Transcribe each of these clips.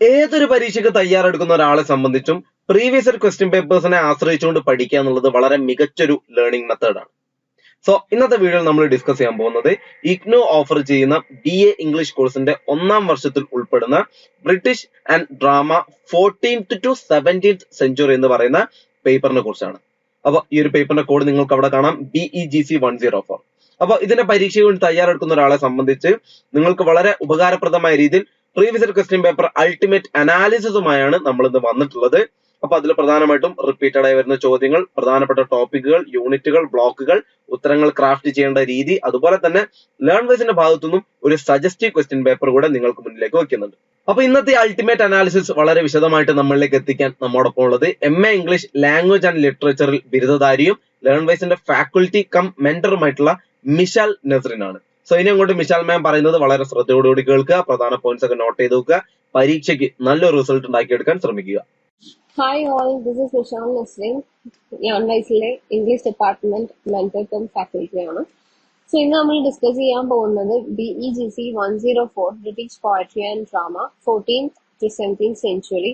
ഏതൊരു പരീക്ഷയ്ക്ക് തയ്യാറെടുക്കുന്ന ഒരാളെ സംബന്ധിച്ചും പ്രീവിയസ് ഇയർ ക്വസ്റ്റ്യൻ പേപ്പേഴ്സിനെ ആശ്രയിച്ചുകൊണ്ട് പഠിക്കുക എന്നുള്ളത് വളരെ മികച്ചൊരു ലേണിംഗ് മെത്തേഡാണ് സോ ഇന്നത്തെ വീഡിയോയിൽ നമ്മൾ ഡിസ്കസ് ചെയ്യാൻ പോകുന്നത് ഇഗ്നോ ഓഫർ ചെയ്യുന്ന ബി എ ഇംഗ്ലീഷ് കോഴ്സിന്റെ ഒന്നാം വർഷത്തിൽ ഉൾപ്പെടുന്ന British and drama fourteenth to seventeenth century എന്ന് പറയുന്ന പേപ്പറിനെ കുറിച്ചാണ്. അപ്പൊ ഈ ഒരു പേപ്പറിന്റെ കോഡ് നിങ്ങൾക്ക് അവിടെ കാണാം. B E G C one zero four അപ്പൊ ഇതിന്റെ പരീക്ഷയ്ക്ക് വേണ്ടി തയ്യാറെടുക്കുന്ന ഒരാളെ സംബന്ധിച്ച് നിങ്ങൾക്ക് വളരെ ഉപകാരപ്രദമായ രീതിയിൽ പ്രീവിയസ് ക്വസ്റ്റ്യൻ പേപ്പർ അൾട്ടിമേറ്റ് അനാലിസിസുമായാണ് നമ്മൾ ഇന്ന് വന്നിട്ടുള്ളത്. അപ്പൊ അതിൽ പ്രധാനമായിട്ടും റിപ്പീറ്റഡ് ആയി വരുന്ന ചോദ്യങ്ങൾ പ്രധാനപ്പെട്ട ടോപ്പിക്കുകൾ യൂണിറ്റുകൾ ബ്ലോക്കുകൾ ഉത്തരങ്ങൾ ക്രാഫ്റ്റ് ചെയ്യേണ്ട രീതി അതുപോലെ തന്നെ ലേൺ വൈസിന്റെ ഭാഗത്തുനിന്നും ഒരു സജസ്റ്റീവ് ക്വസ്റ്റ്യൻ പേപ്പർ കൂടെ നിങ്ങൾക്ക് മുന്നിലേക്ക് വെക്കുന്നുണ്ട്. അപ്പൊ ഇന്നത്തെ അൾട്ടിമേറ്റ് അനാലിസിസ് വളരെ വിശദമായിട്ട് നമ്മളിലേക്ക് എത്തിക്കാൻ നമ്മോടൊപ്പം ഉള്ളത് M A English language and ലിറ്ററേച്ചറിൽ ബിരുദധാരിയും ലേൺ വൈസിന്റെ ഫാക്കൽറ്റി കം മെന്ററുമായിട്ടുള്ള മിഷാൽ നസറിനാണ് സോ ഇനി അങ്ങോട്ട് മിഷാൽ മാം പറയുന്നത് വളരെ ശ്രദ്ധയോടുകൂടി കേൾക്കുക. പ്രധാന പോയിന്റ്സ് ഒക്കെ നോട്ട് ചെയ്ത് വെക്കുക. പരീക്ഷയ്ക്ക് നല്ലൊരു റിസൾട്ട് ഉണ്ടാക്കിയെടുക്കാൻ ശ്രമിക്കുക. Hi all this is Nishan Nasreen ഞാൻ വയസ്സിലെ English department mental cum faculty ആണ്. സോ ഇന്ന് നമ്മൾ ഡിസ്കസ് ചെയ്യാൻ പോകുന്നത് B E G C one zero four British poetry and drama fourteenth to seventeen century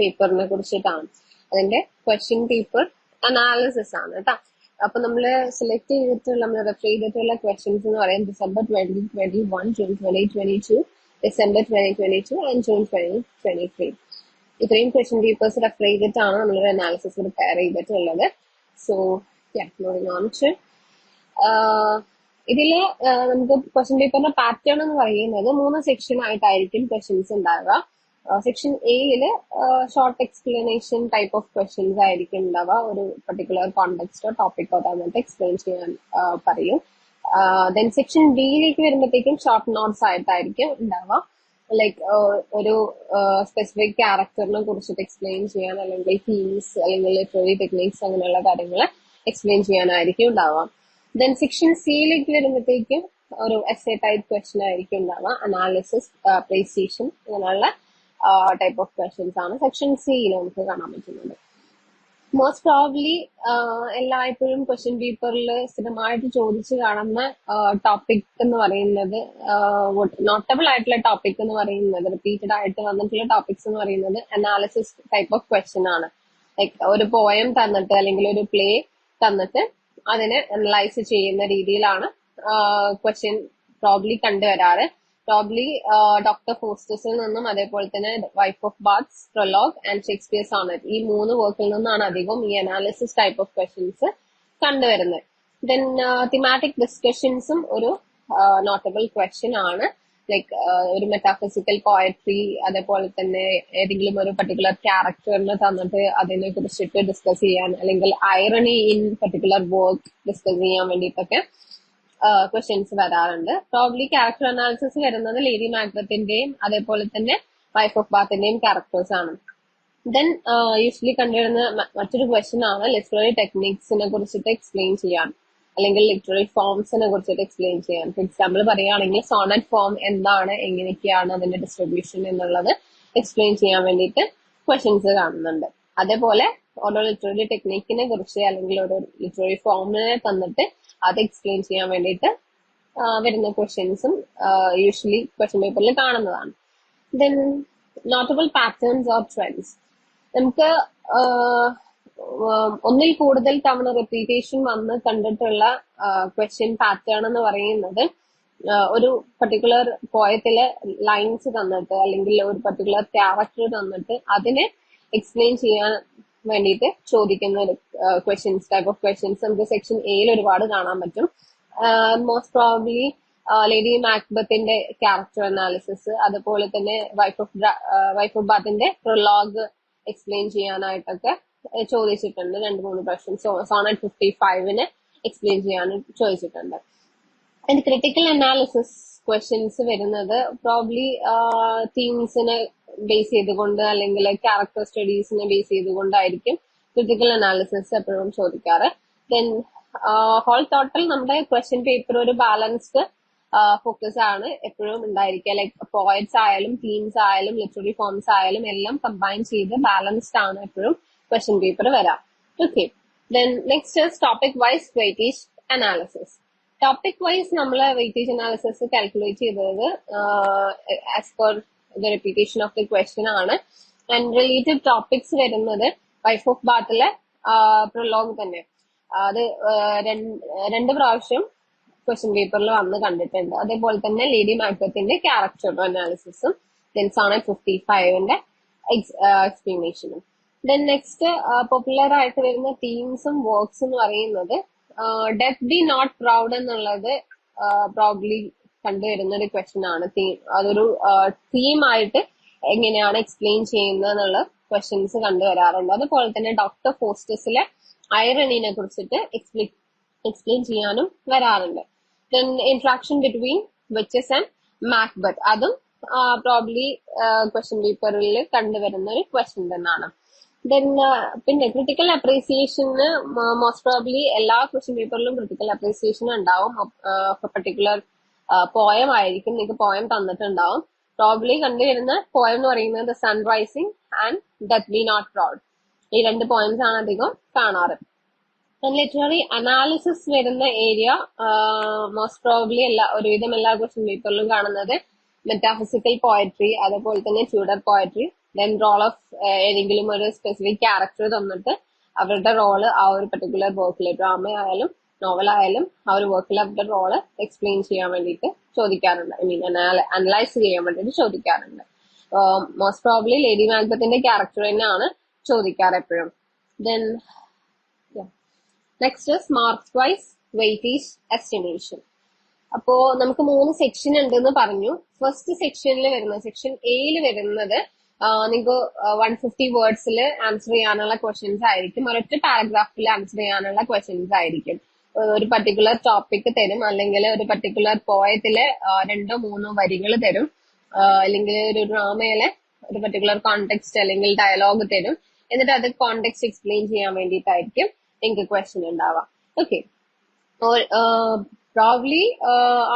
പേപ്പറിനെ കുറിച്ചിട്ടാണ്. അതിന്റെ ക്വസ്റ്റ്യൻ പേപ്പർ അനാലിസിസ് ആണ് കേട്ടോ അപ്പൊ നമ്മൾ സെലക്ട് ചെയ്തിട്ടുള്ള നമ്മൾ റെഫർ ചെയ്തിട്ടുള്ള ക്വസ്റ്റ്യൻസ് എന്ന് പറയുന്നത് December twenty twenty one June twenty twenty two December twenty twenty two and June twenty twenty three ഇത്രയും ക്വസ്റ്റ്യൻ പേപ്പേഴ്സ് റെഫർ ചെയ്തിട്ടാണ് നമ്മൾ അനാലിസിസ് പ്രിപ്പയർ ചെയ്തിട്ടുള്ളത് സോ ഓൺ ടു ഇതിൽ നമുക്ക് ക്വസ്റ്റ്യൻ പേപ്പറിന്റെ പാറ്റേൺ എന്ന് പറയുന്നത് മൂന്ന് സെക്ഷൻ ആയിട്ടായിരിക്കും ക്വസ്റ്റ്യൻസ് ഉണ്ടാവുക. സെക്ഷൻ എയിൽ short explanation type of questions ആയിരിക്കും ഉണ്ടാവുക. ഒരു പർട്ടിക്കുലർ കോണ്ടെക്സ്റ്റോ ടോപ്പിക്കോ തന്നിട്ട് എക്സ്പ്ലെയിൻ ചെയ്യാൻ ആഹ് പറയും. ദെൻ സെക്ഷൻ ബിയിലേക്ക് വരുമ്പോഴത്തേക്കും ഷോർട്ട് നോട്ട്സ് ആയിട്ടായിരിക്കും ഉണ്ടാവുക. ലൈക്ക് ഒരു സ്പെസിഫിക് ക്യാരക്ടറിനെ കുറിച്ചിട്ട് എക്സ്പ്ലെയിൻ ചെയ്യാൻ അല്ലെങ്കിൽ തീംസ് അല്ലെങ്കിൽ ലിറ്റററി ടെക്നിക്സ് അങ്ങനെയുള്ള കാര്യങ്ങൾ എക്സ്പ്ലെയിൻ ചെയ്യാനായിരിക്കും ഉണ്ടാവുക. ദെൻ സെക്ഷൻ സിയിലേക്ക് വരുമ്പോഴത്തേക്കും ഒരു എസ് എ ടൈപ്പ് ക്വസ്റ്റൻ ആയിരിക്കും ഉണ്ടാവുക. അനാലിസിസ് പ്രീസിയേഷൻ അങ്ങനെയുള്ള ടൈപ്പ് ഓഫ് ക്വസ്റ്റ്യൻസ് ആണ്. സെക്ഷൻ സിയിൽ നമുക്ക് കാണാൻ പറ്റുന്നത് മോസ്റ്റ് പ്രോബ്ലി എല്ലായ്പ്പോഴും ക്വസ്റ്റ്യൻ പേപ്പറിൽ സ്ഥിരമായിട്ട് ചോദിച്ചു കാണുന്ന ടോപ്പിക് എന്ന് പറയുന്നത് നോട്ടബിൾ ആയിട്ടുള്ള ടോപ്പിക് എന്ന് പറയുന്നത് റിപ്പീറ്റഡ് ആയിട്ട് വന്നിട്ടുള്ള ടോപ്പിക്സ് എന്ന് പറയുന്നത് അനാലിസിസ് ടൈപ്പ് ഓഫ് ക്വസ്റ്റ്യൻ ആണ്. ലൈക്ക് ഒരു പോയം തന്നിട്ട് അല്ലെങ്കിൽ ഒരു പ്ലേ തന്നിട്ട് അതിനെ അനലൈസ് ചെയ്യുന്ന രീതിയിലാണ് ക്വസ്റ്റ്യൻ പ്രോബ്ലി കണ്ടുവരാറ്. പ്രോബ്ലി ഡോക്ടർ ഫോസ്റ്റസിൽ നിന്നും അതേപോലെ തന്നെ wife of Bath's prologue and Shakespeare sonnet ഈ മൂന്ന് വർക്കിൽ നിന്നാണ് അധികം ഈ അനാലിസിസ് ടൈപ്പ് ഓഫ് ക്വസ്റ്റ്യൻസ് കണ്ടുവരുന്നത്. ദെൻ തിമാറ്റിക് ഡിസ്കഷൻസും ഒരു നോട്ടബിൾ ക്വസ്റ്റ്യൻ ആണ്. ലൈക്ക് ഒരു മെറ്റാഫിസിക്കൽ പോയട്രി അതേപോലെ തന്നെ ഏതെങ്കിലും ഒരു പർട്ടിക്കുലർ ക്യാരക്ടറിന് തന്നിട്ട് അതിനെ കുറിച്ചിട്ട് ഡിസ്കസ് ചെയ്യാൻ അല്ലെങ്കിൽ irony in particular work discuss ചെയ്യാൻ വേണ്ടിയിട്ടൊക്കെ ക്വസ്റ്റ്യൻസ് വരാറുണ്ട്. പ്രോബ്ലി ക്യാരക്ടർ അനാലിസിസ് വരുന്നത് ലേഡി മാക്ബത്തിന്റെയും അതേപോലെ തന്നെ വൈഫ് ഓഫ് ബാത്തിന്റെയും ക്യാരക്ടേഴ്സ് ആണ്. ദെൻ യൂഷ്വലി കണ്ടുവരുന്ന മറ്റൊരു ക്വസ്റ്റ്യൻ ആണ് ലിറ്റററി ടെക്നിക്സിനെ കുറിച്ചിട്ട് എക്സ്പ്ലെയിൻ ചെയ്യാൻ. അല്ലെങ്കിൽ ലിറ്റററി ഫോംസിനെ കുറിച്ചിട്ട് എക്സ്പ്ലെയിൻ ചെയ്യാൻ. ഫോർ എക്സാമ്പിൾ പറയുകയാണെങ്കിൽ സോണറ്റ് ഫോം എന്താണ് എങ്ങനെയൊക്കെയാണ് അതിന്റെ ഡിസ്ട്രിബ്യൂഷൻ എന്നുള്ളത് എക്സ്പ്ലെയിൻ ചെയ്യാൻ വേണ്ടിയിട്ട് ക്വസ്റ്റ്യൻസ് കാണുന്നുണ്ട്. അതേപോലെ ഓരോ ലിറ്റററി ടെക്നിക്കിനെ കുറിച്ച് അല്ലെങ്കിൽ ഓരോ ലിറ്റററി ഫോമിനെ തന്നിട്ട് അത് എക്സ്പ്ലെയിൻ ചെയ്യാൻ വേണ്ടിയിട്ട് വരുന്ന ക്വസ്റ്റ്യൻസും യൂഷ്വലി ക്വസ്റ്റ്യൻ പേപ്പറിൽ കാണുന്നതാണ്. Then notable patterns or trends നമുക്ക് ഒന്നിൽ കൂടുതൽ തവണ റിപ്പീറ്റേഷൻ വന്ന് കണ്ടിട്ടുള്ള ക്വസ്റ്റ്യൻ പാറ്റേൺ എന്ന് പറയുന്നത് ഒരു പർട്ടിക്കുലർ പോയത്തിലെ ലൈൻസ് തന്നിട്ട് അല്ലെങ്കിൽ ഒരു പർട്ടിക്കുലർ ക്യാരക്ടർ തന്നിട്ട് അതിനെ എക്സ്പ്ലെയിൻ ചെയ്യാൻ വേണ്ടിയിട്ട് ചോദിക്കുന്ന ഒരു ക്വസ്റ്റ്യൻസ് ടൈപ്പ് ഓഫ് ക്വസ്റ്റ്യൻസ് നമുക്ക് സെക്ഷൻ എയിൽ ഒരുപാട് കാണാൻ പറ്റും. മോസ്റ്റ് പ്രോബ്ലി ലേഡി മാക്ബത്തിന്റെ ക്യാരക്ടർ അനാലിസിസ് അതുപോലെ തന്നെ വൈഫ് ഓഫ് വൈഫ് ഓഫ് ബാത്തിന്റെ പ്രൊലോഗ് എക്സ്പ്ലെയിൻ ചെയ്യാനായിട്ടൊക്കെ ചോദിച്ചിട്ടുണ്ട്. രണ്ട് മൂന്ന് പ്രാവശ്യം സോണറ്റ് ഫിഫ്റ്റി ഫൈവിന് എക്സ്പ്ലെയിൻ ചെയ്യാൻ ചോദിച്ചിട്ടുണ്ട്. ക്രിട്ടിക്കൽ അനാലിസിസ് ക്വസ്റ്റ്യൻസ് വരുന്നത് പ്രോബ്ലി തീംസിനെ ബേസ് ചെയ്തുകൊണ്ട് അല്ലെങ്കിൽ ക്യാരക്ടർ സ്റ്റഡീസിനെ ബേസ് ചെയ്തുകൊണ്ടായിരിക്കും ക്രിട്ടിക്കൽ അനാലിസിസ് എപ്പോഴും ചോദിക്കാറ്. ദെൻ ഹോൾ ടോട്ടൽ നമ്മുടെ ക്വസ്റ്റ്യൻ പേപ്പർ ഒരു ബാലൻസ്ഡ് ഫോക്കസ് ആണ് എപ്പോഴും ഉണ്ടായിരിക്കുക. ലൈക് പോയറ്റ്സ് ആയാലും തീംസ് ആയാലും ലിറ്റററി ഫോംസ് ആയാലും എല്ലാം കമ്പൈൻ ചെയ്ത് ബാലൻസ്ഡ് ആണ് എപ്പോഴും ക്വസ്റ്റ്യൻ പേപ്പർ വരാം. Okay then next topic wise weightage analysis topic wise നമ്മൾ വെയിറ്റേജ് അനാലിസിസ് കാൽക്കുലേറ്റ് ചെയ്തത് ആസ് പെർ ഇത് റിപ്പീറ്റേഷൻ ഓഫ് ദി ക്വസ്റ്റ്യൻ ആണ്. ആൻഡ് റിലേറ്റഡ് ടോപ്പിക്സ് വരുന്നത് വൈഫ് ഓഫ് ബാത്തിലെ പ്രൊലോഗ് തന്നെ. അത് രണ്ട് പ്രാവശ്യം ക്വസ്റ്റ്യൻ പേപ്പറിൽ വന്ന് കണ്ടിട്ടുണ്ട്. അതേപോലെ തന്നെ ലേഡി മാക്ബത്തിന്റെ ക്യാരക്ടർ അനാലിസിസും ദെൻ സോണറ്റ് ഫിഫ്റ്റി ഫൈവിന്റെ എക്സ്പ്ലനേഷനും ദെൻ നെക്സ്റ്റ് പോപ്പുലർ ആയിട്ട് വരുന്ന തീംസും വർക്ക്സ് എന്ന് പറയുന്നത് ഡെത്ത് ബി നോട്ട് പ്രൗഡ് എന്നുള്ളത് പ്രോബ്ലി കണ്ടുവരുന്ന ഒരു ക്വസ്റ്റ്യൻ ആണ്. തീം അതൊരു തീമായിട്ട് എങ്ങനെയാണ് എക്സ്പ്ലെയിൻ ചെയ്യുന്നത് എന്നുള്ള ക്വസ്റ്റ്യൻസ് കണ്ടുവരാറുണ്ട്. അതുപോലെ തന്നെ ഡോക്ടർ ഫോസ്റ്റസിലെ ഐറണിനെ കുറിച്ചിട്ട് എക്സ്പ്ലെയിൻ എക്സ്പ്ലെയിൻ ചെയ്യാനും വരാറുണ്ട്. Then interaction between witches and Macbeth അതും പ്രോബ്ലി ക്വസ്റ്റ്യൻ പേപ്പറിൽ കണ്ടുവരുന്ന ഒരു ക്വസ്റ്റ്യൻ തന്നെയാണ്. ദെൻ പിന്നെ ക്രിട്ടിക്കൽ അപ്രീസിയേഷന് മോസ്റ്റ് പ്രോബ്ലി എല്ലാ ക്വസ്റ്റ്യൻ പേപ്പറിലും ക്രിട്ടിക്കൽ അപ്രീസിയേഷൻ ഉണ്ടാവും. പർട്ടിക്കുലർ പോയം ആയിരിക്കും നിങ്ങൾക്ക് പോയം തന്നിട്ടുണ്ടാവും. പ്രോബ്ലി കണ്ടുവരുന്ന പോയം എന്ന് പറയുന്നത് sun rising and death be not proud ഈ രണ്ട് പോയിന്റ്സ് ആണ് അധികം കാണാറ്. ലിറ്റററി അനാലിസിസ് വരുന്ന ഏരിയ മോസ്റ്റ് പ്രോബ്ലി എല്ലാ ഒരുവിധം എല്ലാ ക്വസ്റ്റ്യൻ പേപ്പറിലും കാണുന്നത് മെറ്റാഫിസിക്കൽ പോയട്രി അതുപോലെ തന്നെ Tudor poetry then role of ഏതെങ്കിലും ഒരു സ്പെസിഫിക് ക്യാരക്ടർ തന്നിട്ട് അവരുടെ റോൾ ആ ഒരു പെർട്ടിക്കുലർ വർക്കിൽ ഡ്രാമ ആയാലും നോവൽ ആയാലും ആ ഒരു വർക്ക് ലബ്ഡ് റോൾ എക്സ്പ്ലെയിൻ ചെയ്യാൻ വേണ്ടിയിട്ട് ചോദിക്കാറുണ്ട്. ഐ മീൻ അനലൈസ് ചെയ്യാൻ വേണ്ടിയിട്ട് ചോദിക്കാറുണ്ട്. മോസ്റ്റ് പ്രോബ്ലി ലേഡി മാഗ്ബത്തിന്റെ ക്യാരക്ടർ തന്നെയാണ് ചോദിക്കാറ് എപ്പോഴും. Then next marks wise weightage estimation അപ്പോ നമുക്ക് മൂന്ന് സെക്ഷൻ ഉണ്ടെന്ന് പറഞ്ഞു. ഫസ്റ്റ് സെക്ഷനിൽ വരുന്ന സെക്ഷൻ എയിൽ വരുന്നത് നിങ്ങൾക്ക് വൺ ഫിഫ്റ്റി വേർഡ്സിൽ ആൻസർ ചെയ്യാനുള്ള ക്വസ്റ്റ്യൻസ് ആയിരിക്കും. ഒരൊറ്റ പാരഗ്രാഫിൽ ആൻസർ ചെയ്യാനുള്ള ക്വസ്റ്റ്യൻസ് ആയിരിക്കും. ഒരു പർട്ടിക്കുലർ ടോപ്പിക് തരും. അല്ലെങ്കിൽ ഒരു പർട്ടിക്കുലർ പോയത്തിലെ രണ്ടോ മൂന്നോ വരികൾ തരും. അല്ലെങ്കിൽ ഒരു ഡ്രാമയിലെ ഒരു പർട്ടിക്കുലർ കോണ്ടെക്സ്റ്റ് അല്ലെങ്കിൽ ഡയലോഗ് തരും. എന്നിട്ട് അത് കോണ്ടെക്സ്റ്റ് എക്സ്പ്ലെയിൻ ചെയ്യാൻ വേണ്ടിയിട്ടായിരിക്കും നിങ്ങൾക്ക് ക്വസ്റ്റ്യൻ ഉണ്ടാവാം ഓക്കെ പ്രോബ്ലി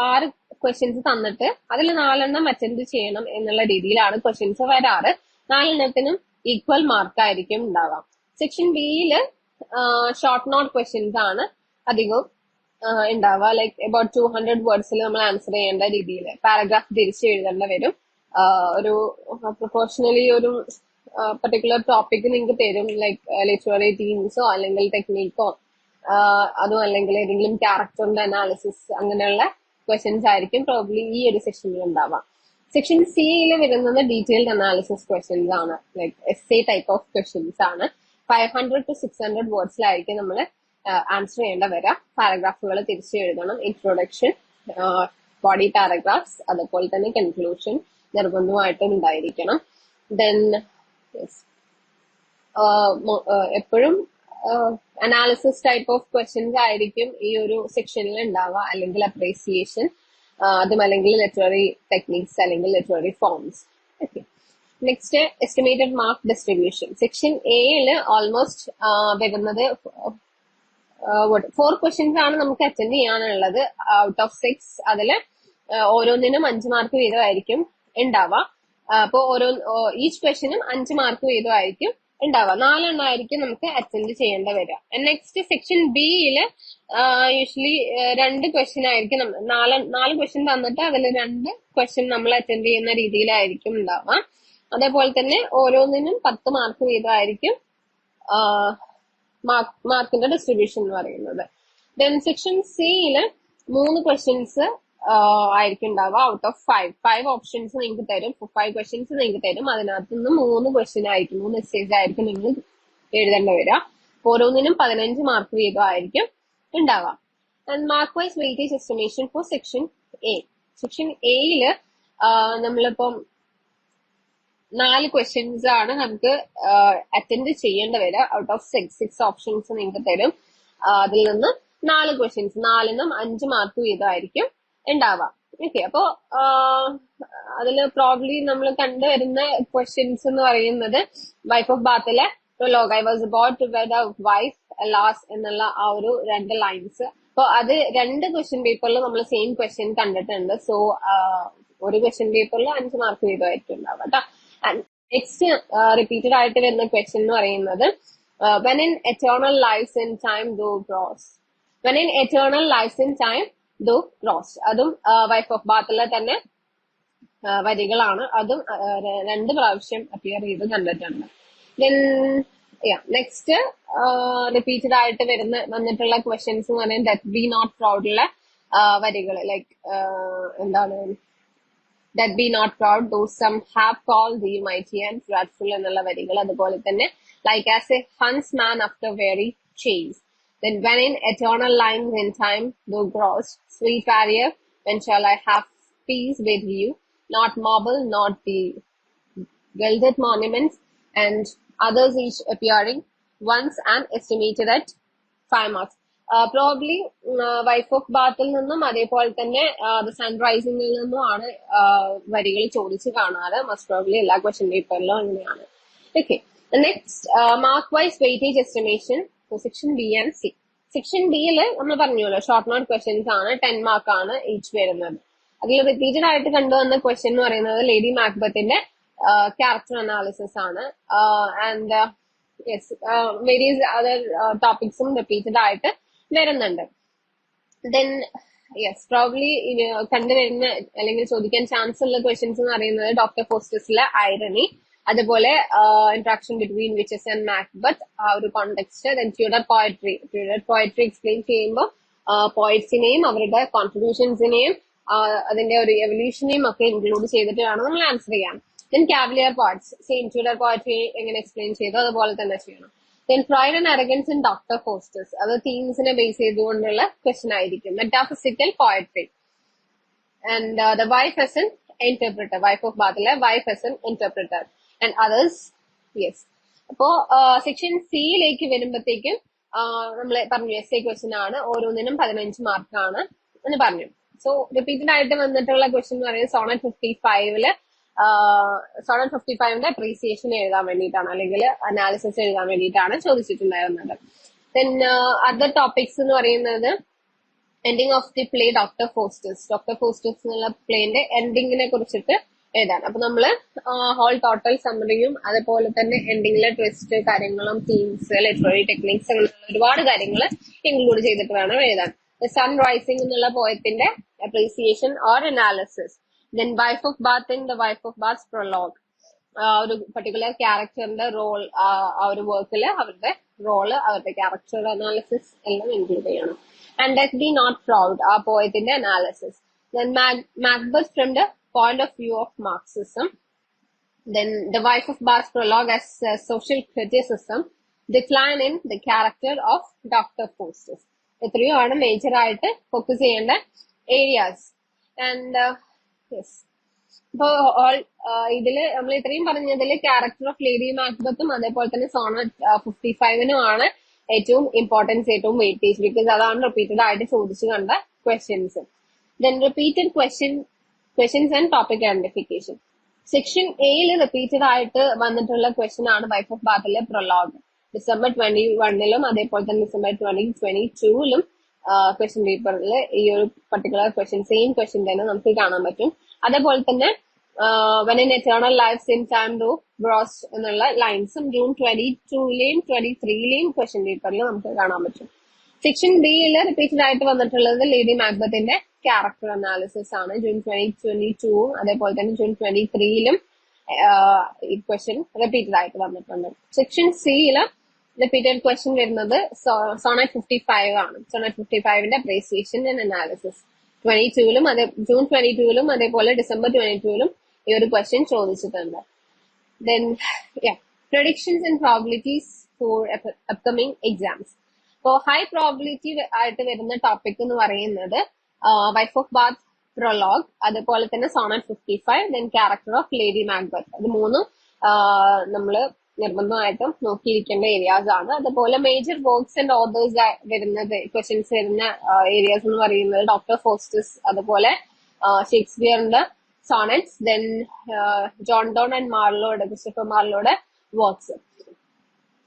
ആറ് ക്വസ്റ്റ്യൻസ് തന്നിട്ട് അതിൽ നാലെണ്ണം അറ്റൻഡ് ചെയ്യണം എന്നുള്ള രീതിയിലാണ് ക്വസ്റ്റ്യൻസ് വരാറ്. നാലെണ്ണത്തിനും ഈക്വൽ മാർക്ക് ആയിരിക്കും ഉണ്ടാവാം സെക്ഷൻ ബിയിൽ ഷോർട്ട് നോട്ട് ക്വസ്റ്റ്യൻസ് ആണ്. അധികവും ഉണ്ടാവുക ലൈക്ക് അബൌട്ട് ടു ഹൺഡ്രഡ് വേർഡ്സിൽ നമ്മൾ ആൻസർ ചെയ്യേണ്ട രീതിയിൽ പാരഗ്രാഫ് തിരിച്ച് എഴുതേണ്ട വരും. ഒരു പ്രൊഫഷണലി ഒരു പർട്ടിക്കുലർ ടോപ്പിക് നിങ്ങൾക്ക് തരും. ലൈക്ക് ലിറ്റററി തീംസോ അല്ലെങ്കിൽ ടെക്നീക്കോ അതും അല്ലെങ്കിൽ ഏതെങ്കിലും ക്യാരക്ടറിന്റെ അനാലിസിസ് അങ്ങനെയുള്ള ക്വസ്റ്റ്യൻസ് ആയിരിക്കും പ്രോബ്ലി ഈ ഒരു സെക്ഷനിൽ ഉണ്ടാവാം സെക്ഷൻ സിയിൽ വരുന്നത് ഡീറ്റെയിൽഡ് അനാലിസിസ് ക്വസ്റ്റ്യൻസ് ആണ്. Like essay type of questions ആണ് five hundred to six hundred വേർഡ്സിലായിരിക്കും നമ്മൾ ആൻസർ ചെയ്യേണ്ട വരാം. പാരഗ്രാഫുകൾ തിരിച്ചു എഴുതണം. ഇൻട്രൊഡക്ഷൻ ബോഡി പാരഗ്രാഫ്സ് അതുപോലെ തന്നെ കൺക്ലൂഷൻ നിർബന്ധമായിട്ടും ഉണ്ടായിരിക്കണം. ദെൻ എപ്പോഴും അനാലിസിസ് ടൈപ്പ് ഓഫ് ക്വസ്റ്റ്യൻസ് ആയിരിക്കും ഈ ഒരു സെക്ഷനിൽ ഉണ്ടാവുക. അല്ലെങ്കിൽ അപ്രീസിയേഷൻ അതും അല്ലെങ്കിൽ ലിറ്റററി ടെക്നിക്സ് അല്ലെങ്കിൽ literary forms next estimated mark distribution section എയിൽ ഓൾമോസ്റ്റ് വരുന്നത് ഫോർ ക്വസ്റ്റ്യൻസ് ആണ് നമുക്ക് അറ്റൻഡ് ചെയ്യാനുള്ളത്. ഔട്ട് ഓഫ് സിക്സ് അതിൽ ഓരോന്നിനും അഞ്ച് മാർക്ക് വീതമായിരിക്കും ഉണ്ടാവുക. അപ്പോൾ ഓരോ ഈച്ച് ക്വസ്റ്റ്യനും അഞ്ച് മാർക്ക് വീതമായിരിക്കും ഉണ്ടാവുക. നാലെണ്ണമായിരിക്കും നമുക്ക് അറ്റൻഡ് ചെയ്യേണ്ട വരിക. നെക്സ്റ്റ് സെക്ഷൻ ബിയിൽ യൂഷ്വലി രണ്ട് ക്വസ്റ്റ്യൻ ആയിരിക്കും നാല് നാല് ക്വസ്റ്റ്യൻ തന്നിട്ട് അതിൽ രണ്ട് ക്വസ്റ്റ്യൻ നമ്മൾ അറ്റൻഡ് ചെയ്യുന്ന രീതിയിലായിരിക്കും ഉണ്ടാവുക. അതേപോലെ തന്നെ ഓരോന്നിനും പത്ത് മാർക്ക് വീതമായിരിക്കും മാർക്കിന്റെ ഡിസ്ട്രിബ്യൂഷൻ എന്ന് പറയുന്നത്. ദെൻ സെക്ഷൻ സിയിൽ മൂന്ന് ക്വസ്റ്റ്യൻസ് ആയിരിക്കും ഉണ്ടാവുക. Out of five five options നിങ്ങൾക്ക് തരും. ഫൈവ് ക്വസ്റ്റ്യൻസ് നിങ്ങൾക്ക് തരും. അതിനകത്ത് നിന്ന് മൂന്ന് ക്വസ്റ്റ്യൻ ആയിരിക്കും മൂന്ന് മെസ്സേജ് ആയിരിക്കും നിങ്ങൾ എഴുതേണ്ടി വരിക. ഓരോന്നിനും പതിനഞ്ച് മാർക്ക് വീതമായിരിക്കും ഉണ്ടാവുക. And mark wise weightage estimation for section A section എയിൽ നമ്മളിപ്പം നാല് ക്വസ്റ്റ്യൻസ് ആണ് നമുക്ക് അറ്റൻഡ് ചെയ്യേണ്ട വരിക. Out of six six options നിങ്ങൾക്ക് തരും. അതിൽ നിന്ന് നാല് ക്വസ്റ്റ്യൻസ് നാലിനും അഞ്ച് മാർക്ക് വീതമായിരിക്കും ഉണ്ടാവുക. ഓക്കെ അപ്പോ അതിൽ പ്രോബ്ലി നമ്മൾ കണ്ടുവരുന്ന ക്വസ്റ്റ്യൻസ് എന്ന് പറയുന്നത് wife of ബാത്തിലെ I was about to wed wife lass എന്നുള്ള ആ ഒരു രണ്ട് ലൈൻസ് അപ്പൊ അത് രണ്ട് ക്വസ്റ്റ്യൻ പേപ്പറിൽ നമ്മൾ സെയിം ക്വസ്റ്റ്യൻ കണ്ടിട്ടുണ്ട്. സോ ഒരു ക്വസ്റ്റ്യൻ പേപ്പറിൽ അഞ്ച് മാർക്ക് വീതമായിരിക്കും ഉണ്ടാവുക കേട്ടോ. നെക്സ്റ്റ് റിപ്പീറ്റഡ് ആയിട്ട് വരുന്ന ക്വസ്റ്റ്യൻ എന്ന് പറയുന്നത് when in eternal life in time though cross when in eternal life in time though cross അതും വൈഫ് ഓഫ് ബാത്തിലെ തന്നെ വരികളാണ്. അതും രണ്ട് പ്രാവശ്യം അപ്പിയർ ചെയ്ത് കണ്ടിട്ടുണ്ട്. ദെൻ നെക്സ്റ്റ് റിപ്പീറ്റഡ് ആയിട്ട് വരുന്ന വന്നിട്ടുള്ള ക്വസ്റ്റ്യൻസ് എന്ന് പറയുന്നത് ദറ്റ് ബി നോട്ട് പ്രൗഡിലെ വരികൾ ലൈക്ക് എന്താണ് that be not proud, though some have called thee mighty and dreadful എന്നുള്ള വരികൾ അതുപോലെ തന്നെ like as a huntsman after weary chase. Then when in eternal lines in time thou growest, sweet warrior, when shall I have peace with you? Not marble, not the gilded monuments, and others each appearing once and estimated at five marks Probably wife of ബാത്തിൽ നിന്നും അതേപോലെ തന്നെ the നിന്നും ആണ് വരികൾ ചോദിച്ച് കാണാറ്. Must probably എല്ലാ ക്വസ്റ്റ്യൻ പേപ്പറിലും അങ്ങനെയാണ്. Okay next mark wise weightage estimation section B and C section ബിയിൽ നമ്മൾ പറഞ്ഞല്ലോ ഷോർട്ട് നോട്ട് ക്വസ്റ്റ്യൻസ് ആണ് ടെൻ മാർക്ക് ആണ് ഈച്ച് വരുന്നത്. അതിൽ റിപ്പീറ്റഡ് ആയിട്ട് കണ്ടുവന്ന ക്വസ്റ്റ്യൻ എന്ന് പറയുന്നത് ലേഡി മാക്ബത്തിന്റെ ക്യാരക്ടർ അനാലിസിസ് ആണ്. ആൻഡ് യെസ് വേരിയസ് അതർ ടോപ്പിക്സും റിപ്പീറ്റഡ് ആയിട്ട് വരുന്നുണ്ട്. ദെൻ യെസ് പ്രോബ്ലി കണ്ടുവരുന്ന അല്ലെങ്കിൽ ചോദിക്കാൻ ചാൻസ് ഉള്ള ക്വസ്റ്റ്യൻസ് എന്ന് പറയുന്നത് ഡോക്ടർ ഫോസ്റ്റസിലെ ഐറണി അതുപോലെ interaction between witches and Macbeth ആ ഒരു context then Tudor poetry Tudor poetry explain ചെയ്യുമ്പോൾ പോയിറ്റ്സിനെയും അവരുടെ കോൺട്രിബ്യൂഷൻസിനെയും അതിന്റെ ഒരു എവല്യൂഷനെയും ഒക്കെ ഇൻക്ലൂഡ് ചെയ്തിട്ട് വേണം നമ്മൾ ആൻസർ ചെയ്യാൻ. Then cavalier poets same Tudor poetry എങ്ങനെ എക്സ്പ്ലെയിൻ ചെയ്തു? അതുപോലെ തന്നെ ചെയ്യണം. Pride and arrogance in doctor Faustus അത് തീംസിനെ ബേസ് ചെയ്തുകൊണ്ടുള്ള ക്വസ്റ്റൻ ആയിരിക്കും. Metaphysical poetry and the wife S എൻ an wife of of wife S എൻ an ആൻഡ് അതേഴ്സ് യെസ്. അപ്പോ സെക്ഷൻ സിയിലേക്ക് വരുമ്പോഴത്തേക്കും നമ്മൾ പറഞ്ഞു എസ് എ ക്വസ്റ്റ്യൻ ആണ്. ഓരോന്നിനും പതിനഞ്ച് മാർക്കാണ് എന്ന് പറഞ്ഞു. സോ റിപ്പീറ്റഡ് ആയിട്ട് വന്നിട്ടുള്ള ക്വസ്റ്റ്യൻ എന്ന് പറയുന്നത് സോണറ്റ് ഫിഫ്റ്റി ഫൈവിൽ സോണറ്റ് ഫിഫ്റ്റി ഫൈവിന്റെ അപ്രീസിയേഷൻ എഴുതാൻ വേണ്ടിയിട്ടാണ് അല്ലെങ്കിൽ അനാലിസിസ് എഴുതാൻ വേണ്ടിയിട്ടാണ് ചോദിച്ചിട്ടുണ്ടായിരുന്നത്. ദെൻ അതർ ടോപ്പിക്സ് എന്ന് പറയുന്നത് ending of the play doctor Faustus doctor Faustus എന്നുള്ള പ്ലേന്റെ എൻഡിങ്ങിനെ കുറിച്ചിട്ട് എഴുതാൻ അപ്പൊ നമ്മൾ ഹോൾ ടോട്ടൽ സമ്മറിയും അതുപോലെ തന്നെ എൻഡിങ്ങിലെ ട്വിസ്റ്റ് കാര്യങ്ങളും തീംസ് ലിറ്റററി ടെക്നിക്സ് അങ്ങനെയുള്ള ഒരുപാട് കാര്യങ്ങൾ ഇൻക്ലൂഡ് ചെയ്തിട്ട് വേണം എഴുതാൻ. സൺ റൈസിംഗ് എന്നുള്ള പോയത്തിന്റെ appreciation or analysis then wife of Bath in the wife of Bath prologue ഒരു പർട്ടിക്കുലർ ക്യാരക്ടറിന്റെ റോൾ ആ ഒരു വർക്കിൽ അവരുടെ റോൾ അവരുടെ ക്യാരക്ടർ അനാലിസിസ് എല്ലാം ഇൻക്ലൂഡ് ചെയ്യണം. And death be not proud ആ പോയത്തിന്റെ analysis then Macbeth from the point of view of Marxism then the wife of Bath prologue as social criticism decline in the character of Doctor Faustus എത്രയോ major ആയിട്ട് focus ചെയ്യേണ്ട areas and yes ഇപ്പൊ all ഇതിൽ നമ്മൾ ഇത്രയും പറഞ്ഞതിൽ character of lady മാക്ബത്തും അതേപോലെ തന്നെ സോണ ഫിഫ്റ്റി ഫൈവിനും ആണ് ഏറ്റവും ഇമ്പോർട്ടൻസ് ഏറ്റവും വെയിറ്റേജ് ബിക്കോസ് അതാണ് റിപ്പീറ്റഡ് ആയിട്ട് ചോദിച്ചു കണ്ട questions then repeated question questions and topic identification section എയിൽ റിപ്പീറ്റഡ് ആയിട്ട് വന്നിട്ടുള്ള ക്വസ്റ്റ്യൻ ആണ് വൈഫ് ഓഫ് ബാത്തിലെ പ്രൊലോഗ് ഡിസംബർ ട്വന്റി വണ്ണിലും അതേപോലെ തന്നെ ഡിസംബർ ട്വന്റി ട്വന്റി ടൂവിലും ക്വസ്റ്റ്യൻ പേപ്പറിൽ ഈ ഒരു പർട്ടിക്കുലർ ക്വസ്റ്റ്യൻ സെയിം ക്വസ്റ്റ്യൻ തന്നെ നമുക്ക് കാണാൻ പറ്റും. അതേപോലെ തന്നെ when in eternal life sin time to bros എന്നുള്ള ലൈൻസും ജൂൺ ട്വന്റി ടൂയിലെയും ട്വന്റി ത്രീയിലെയും ക്വസ്റ്റ്യൻ പേപ്പറിൽ നമുക്ക് കാണാൻ പറ്റും. സെക്ഷൻ ബിയിൽ റിപ്പീറ്റഡ് ആയിട്ട് വന്നിട്ടുള്ളത് ലേഡി മാക്ബത്തിന്റെ ക്യാരക്ടർ അനാലിസിസ് ആണ്. ജൂൺ ട്വന്റി ട്വന്റി ടൂവും അതേപോലെ തന്നെ ജൂൺ ട്വന്റി ത്രീയിലും ഈ ക്വസ്റ്റ്യൻ റിപ്പീറ്റഡ് ആയിട്ട് വന്നിട്ടുണ്ട്. സെക്ഷൻ സിയിൽ റിപ്പീറ്റഡ് ക്വസ്റ്റ്യൻ വരുന്നത് സോണറ്റ് ഫിഫ്റ്റി ഫൈവ് ആണ്. സോണറ്റ് ഫിഫ്റ്റി ഫൈവിന്റെ അപ്രീസിയേഷൻ ആൻഡ് അനാലിസിസ് ട്വന്റി ടൂവിലും അതേ ജൂൺ ട്വന്റി ടൂവിലും അതേപോലെ ഡിസംബർ ട്വന്റി ടൂവിലും ഈ ഒരു ക്വസ്റ്റ്യൻ ചോദിച്ചിട്ടുണ്ട്. Then predictions and probabilities for upcoming exams അപ്പോൾ ഹൈ പ്രോബിലിറ്റി ആയിട്ട് വരുന്ന ടോപ്പിക് എന്ന് പറയുന്നത് വൈഫ് ഓഫ് ബാത്ത് പ്രൊലോഗ് അതുപോലെ തന്നെ sonnet fifty five then character of lady Macbeth അത് മൂന്നും നമ്മൾ നിർബന്ധമായിട്ടും നോക്കിയിരിക്കേണ്ട ഏരിയാസ് ആണ്. അതുപോലെ മേജർ വർക്ക്സ് ആൻഡ് ഓതേഴ്സ് വരുന്നത് ക്വസ്റ്റ്യൻസ് വരുന്ന ഏരിയാസ് എന്ന് പറയുന്നത് ഡോക്ടർ ഫോസ്റ്റസ് അതുപോലെ ഷേക്സ്പിയറിന്റെ sonnets then John Donne and മാർലോയുടെ Christopher മാർലോയുടെ works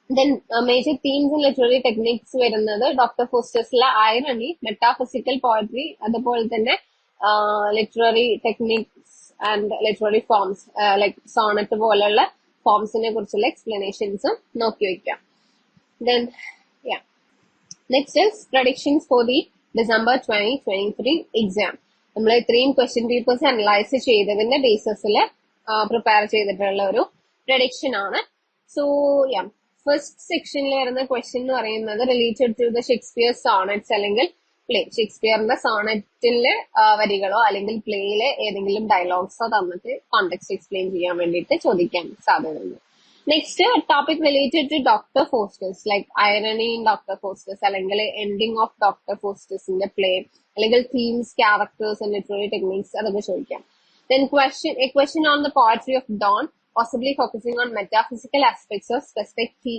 then major themes and literary techniques വരുന്നത് ഡോക്ടർ ഫോസ്റ്റസിലെ ഐറണി മെറ്റാഫിസിക്കൽ പോയട്രി അതുപോലെ തന്നെ literary techniques and literary forms like sonnet പോലുള്ള ഫോംസിനെ കുറിച്ചുള്ള എക്സ്പ്ലനേഷൻസും നോക്കി വയ്ക്കാം then next is predictions for the December twenty twenty three exam നമ്മൾ ഇത്രയും ക്വസ്റ്റ്യൻ പേപ്പേഴ്സ് അനലൈസ് ചെയ്തതിന്റെ ബേസിസിൽ പ്രിപ്പയർ ചെയ്തിട്ടുള്ള ഒരു പ്രഡിക്ഷൻ ആണ്. സോ യാ ഫസ്റ്റ് സെക്ഷനിൽ വരുന്ന ക്വസ്റ്റ്യൻ എന്ന് പറയുന്നത് related to the Shakespeare sonnets അല്ലെങ്കിൽ പ്ലേ ഷേക്സ്പിയറിന്റെ സോണറ്റിലെ വരികളോ അല്ലെങ്കിൽ പ്ലേയിലെ ഏതെങ്കിലും ഡയലോഗ്സോ തന്നിട്ട് കോണ്ടെക്സ്റ്റ് എക്സ്പ്ലെയിൻ ചെയ്യാൻ വേണ്ടിയിട്ട് ചോദിക്കാൻ സാധ്യതയുണ്ട് next topic related to doctor Faustus like irony in doctor Faustus അല്ലെങ്കിൽ എൻഡിങ് ഓഫ് ഡോക്ടർ ഫോസ്റ്റേഴ്സിന്റെ പ്ലേ അല്ലെങ്കിൽ തീംസ് ക്യാരക്ടേഴ്സ് ലിറ്റററി ടെക്നിക്സ് അതൊക്കെ ചോദിക്കാം then question A question on the poetry of Donne possibly focusing on metaphysical aspects of specific the-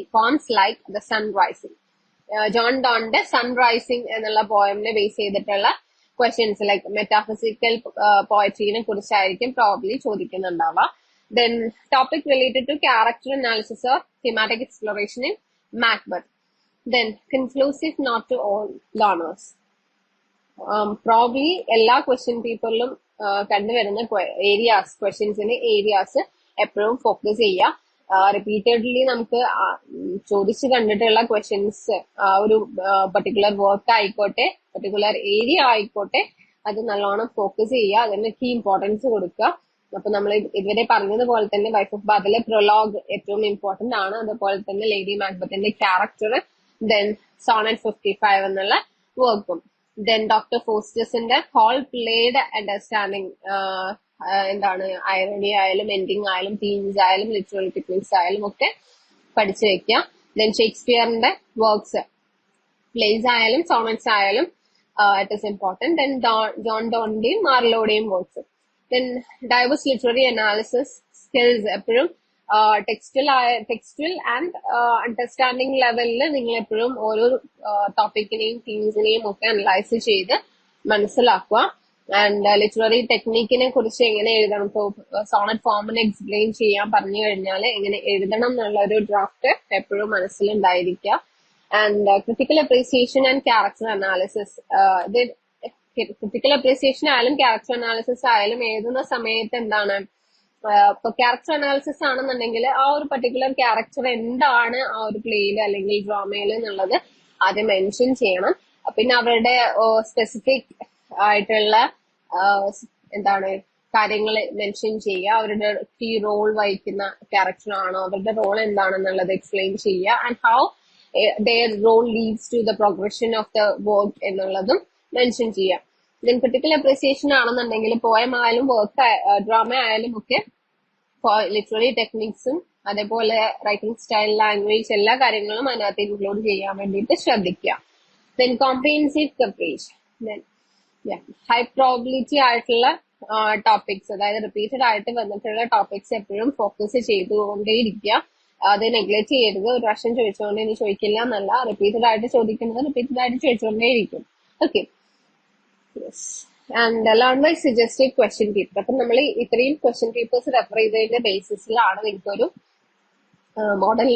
like The Sun. John ഡോണിന്റെ sun rising എന്നുള്ള പോയമിനെ base ചെയ്തിട്ടുള്ള questions like metaphysical പോയട്രീനെ കുറിച്ചായിരിക്കും probably ചോദിക്കുന്നുണ്ടാവുക then topic related to character analysis of thematic exploration in Macbeth then conclusive note to all learners probably എല്ലാ question പേപ്പറിലും കണ്ടുവരുന്ന areas ക്വസ്റ്റ്യൻസിന്റെ areas എപ്പോഴും ഫോക്കസ് ചെയ്യുക. റിപ്പീറ്റഡ്ലി നമുക്ക് ചോദിച്ചു കണ്ടിട്ടുള്ള ക്വസ്റ്റ്യൻസ് ആ ഒരു പർട്ടിക്കുലർ വർക്ക് ആയിക്കോട്ടെ പർട്ടിക്കുലർ ഏരിയ ആയിക്കോട്ടെ അത് നല്ലോണം ഫോക്കസ് ചെയ്യുക കീ ഇമ്പോർട്ടൻസ് കൊടുക്കുക. അപ്പൊ നമ്മൾ ഇതുവരെ പറഞ്ഞതുപോലെ തന്നെ വൈഫ് ഓഫ് ബാദിലെ പ്രൊലോഗ് ഏറ്റവും ഇമ്പോർട്ടന്റ് ആണ്. അതുപോലെ തന്നെ lady മാക്ബത്തിന്റെ character then sonnet fifty five എന്നുള്ള വർക്കും ദെൻ ഡോക്ടർ ഫോസ്റ്റേഴ്സിന്റെ ഹോൾ പ്ലേഡ് അണ്ടർസ്റ്റാൻഡിങ് എന്താണ് ഐറണി ആയാലും എൻഡിങ് ആയാലും തീംസ് ആയാലും ലിറ്ററൽ ടെക്നിക്സ് ആയാലും ഒക്കെ പഠിച്ചു വെക്കുക ദെൻ ഷേക്സ്പിയറിന്റെ വർക്ക്സ് പ്ലേസ് ആയാലും സോണറ്റ്സ് ആയാലും it is important then John ഡോണിന്റെയും മാർലോടെയും works then diverse literary analysis skills എപ്പോഴും ടെക്സ്റ്റൽ ആയ ടെക്സ്റ്റൽ ആൻഡ് അണ്ടർസ്റ്റാൻഡിങ് ലെവലിൽ നിങ്ങൾ എപ്പോഴും ഓരോ ടോപ്പിക്കിനെയും തീംസിനെയും ഒക്കെ അനലൈസ് ചെയ്ത് മനസ്സിലാക്കുക. ആൻഡ് ലിറ്റററി ടെക്നിക്കിനെ കുറിച്ച് എങ്ങനെ എഴുതണം? ഇപ്പോൾ സോണറ്റ് ഫോമിനെ എക്സ്പ്ലെയിൻ ചെയ്യാൻ പറഞ്ഞു കഴിഞ്ഞാൽ എങ്ങനെ എഴുതണം എന്നുള്ള ഒരു ഡ്രാഫ്റ്റ് എപ്പോഴും മനസ്സിലുണ്ടായിരിക്കുക and critical appreciation and character analysis ഇത് ക്രിട്ടിക്കൽ അപ്രീസിയേഷൻ ആയാലും ക്യാരക്ടർ അനാലിസിസ് ആയാലും എഴുതുന്ന സമയത്ത് എന്താണ്? ഇപ്പൊ ക്യാരക്ടർ അനാലിസിസ് ആണെന്നുണ്ടെങ്കിൽ ആ ഒരു പർട്ടിക്കുലർ ക്യാരക്ടർ എന്താണ് ആ ഒരു പ്ലേയിൽ അല്ലെങ്കിൽ ഡ്രാമയിൽ എന്നുള്ളത് ആദ്യം മെൻഷൻ ചെയ്യണം. പിന്നെ അവരുടെ സ്പെസിഫിക് ആയിട്ടുള്ള എന്താണ് കാര്യങ്ങൾ മെൻഷൻ ചെയ്യുക. അവരുടെ കീ റോൾ വഹിക്കുന്ന ക്യാരക്ടർ ആണോ അവരുടെ റോൾ എന്താണെന്നുള്ളത് എക്സ്പ്ലെയിൻ ചെയ്യുക. And how their role leads to the progression of the work എന്നുള്ളതും മെൻഷൻ ചെയ്യുക. ദെൻ ക്രിട്ടിക്കൽ അപ്രിസിയേഷൻ ആണെന്നുണ്ടെങ്കിൽ പോയം ആയാലും വർക്ക് ഡ്രാമ ആയാലും ഒക്കെ ലിറ്റററി ടെക്നിക്സും അതേപോലെ റൈറ്റിംഗ് സ്റ്റൈൽ ലാംഗ്വേജ് എല്ലാ കാര്യങ്ങളും അതിനകത്ത് ഇൻക്ലൂഡ് ചെയ്യാൻ വേണ്ടിയിട്ട് ശ്രദ്ധിക്കുക. Then comprehensive coverage then high probability ആയിട്ടുള്ള ടോപ്പിക്സ് അതായത് റിപ്പീറ്റഡ് ആയിട്ട് വന്നിട്ടുള്ള ടോപ്പിക്സ് എപ്പോഴും ഫോക്കസ് ചെയ്തുകൊണ്ടേയിരിക്കുക. അത് നെഗ്ലക്ട് ചെയ്യരുത്. ഒരു പ്രാവശ്യം ചോദിച്ചുകൊണ്ട് ഇനി ചോദിക്കില്ല എന്നല്ല. റിപ്പീറ്റഡ് ആയിട്ട് ചോദിക്കുന്നത് റിപ്പീറ്റഡ് ആയിട്ട് ചോദിച്ചുകൊണ്ടേയിരിക്കും. Okay and learn by suggestive question paper അപ്പൊ നമ്മൾ ഇത്രയും ക്വസ്റ്റ്യൻ പേപ്പേഴ്സ് റെഫർ ചെയ്തതിന്റെ ബേസിസിലാണ് നിങ്ങൾക്കൊരു മോഡൽ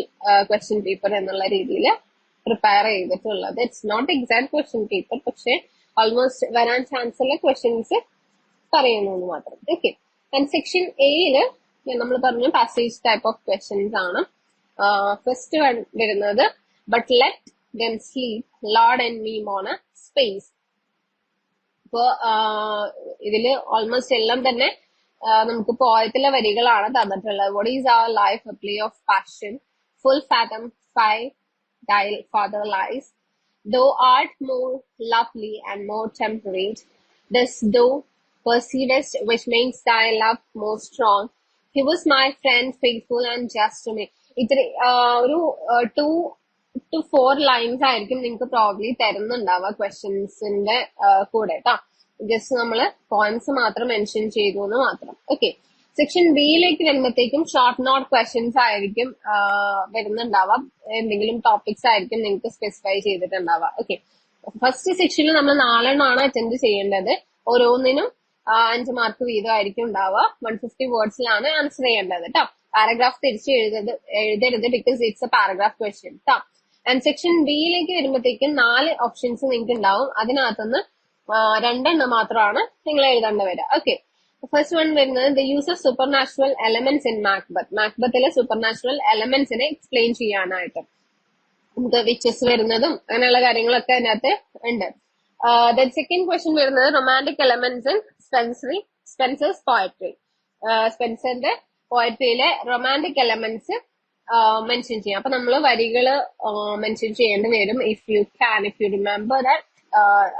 ക്വസ്റ്റ്യൻ പേപ്പർ എന്നുള്ള രീതിയിൽ പ്രിപ്പയർ ചെയ്തിട്ടുള്ളത്. It's not exact question paper പക്ഷെ ഓൾമോസ്റ്റ് വരാൻ ചാൻസ് ഉള്ള ക്വസ്റ്റ്യൻസ് പറയുന്നു മാത്രം. ഓക്കെ ആൻഡ് സെക്ഷൻ എയിൽ നമ്മൾ പറഞ്ഞു പാസേജ് ടൈപ്പ് ഓഫ് ക്വസ്റ്റ്യൻസ് ആണ്. ഫസ്റ്റ് വരുന്നത് but let them sleep lord and me Mona space ഇപ്പോ ഇതിൽ ഓൾമോസ്റ്റ് എല്ലാം തന്നെ നമുക്ക് പോയത്തിലെ വരികളാണ് തന്നിട്ടുള്ളത്. What is our life play of passion full fathom five thy father lies thou art more lovely and more temperate this thou perceivest which makes thy love more strong. He was my friend, faithful and just to me. ഇത്ര ഒരു to to four lines ആയിരിക്കും നിങ്ങൾക്ക് probably തരുന്നുണ്ടാവുക ക്വസ്റ്റ്യൻസിന്റെ കൂടെ കേട്ടോ just നമ്മൾ points മാത്രം mention ചെയ്തു എന്ന് മാത്രം ഓക്കെ സെക്ഷൻ ബിയിലേക്ക് വരുമ്പോഴത്തേക്കും ഷോർട്ട് നോട്ട് ക്വസ്റ്റ്യൻസ് ആയിരിക്കും വരുന്നുണ്ടാവാം. എന്തെങ്കിലും ടോപ്പിക്സ് ആയിരിക്കും നിങ്ങൾക്ക് സ്പെസിഫൈ ചെയ്തിട്ടുണ്ടാവാം. ഓക്കെ ഫസ്റ്റ് സെക്ഷനിൽ നമ്മൾ നാലെണ്ണമാണ് അറ്റൻഡ് ചെയ്യേണ്ടത്. ഓരോന്നിനും അഞ്ച് മാർക്ക് വീതമായിരിക്കും ഉണ്ടാവുക വൺ ഫിഫ്റ്റി വേർഡ്സിലാണ് ആൻസർ ചെയ്യേണ്ടത് കേട്ടോ പാരഗ്രാഫ് തിരിച്ച് എഴുതത് എഴുതരുത് because it's a paragraph question കേട്ടോ ആൻഡ് സെക്ഷൻ ബിയിലേക്ക് വരുമ്പോഴത്തേക്കും നാല് ഓപ്ഷൻസ് നിങ്ങൾക്ക് ഉണ്ടാവും അതിനകത്തുനിന്ന് രണ്ടെണ്ണം മാത്രമാണ് നിങ്ങൾ എഴുതേണ്ടി വരിക. ഓക്കെ ഫസ്റ്റ് വൺ വരുന്നത് the use of supernatural elements in Macbeth മാക്ബത്തിലെ super natural എലമെന്റ്സിനെ എക്സ്പ്ലെയിൻ ചെയ്യാനായിട്ട്. നമുക്ക് വിച്ചസ് വരുന്നതും അങ്ങനെയുള്ള കാര്യങ്ങളൊക്കെ അതിനകത്ത് ഉണ്ട്. സെക്കൻഡ് ക്വസ്റ്റ്യൻ വരുന്നത് romantic elements in Spenser Spenser's poetry സ്പെൻസറിന്റെ പോയട്രിയിലെ റൊമാന്റിക് എലമെന്റ്സ് മെൻഷൻ ചെയ്യാം. അപ്പൊ നമ്മൾ വരികൾ മെൻഷൻ ചെയ്യേണ്ടി വരും. If you can if you remember that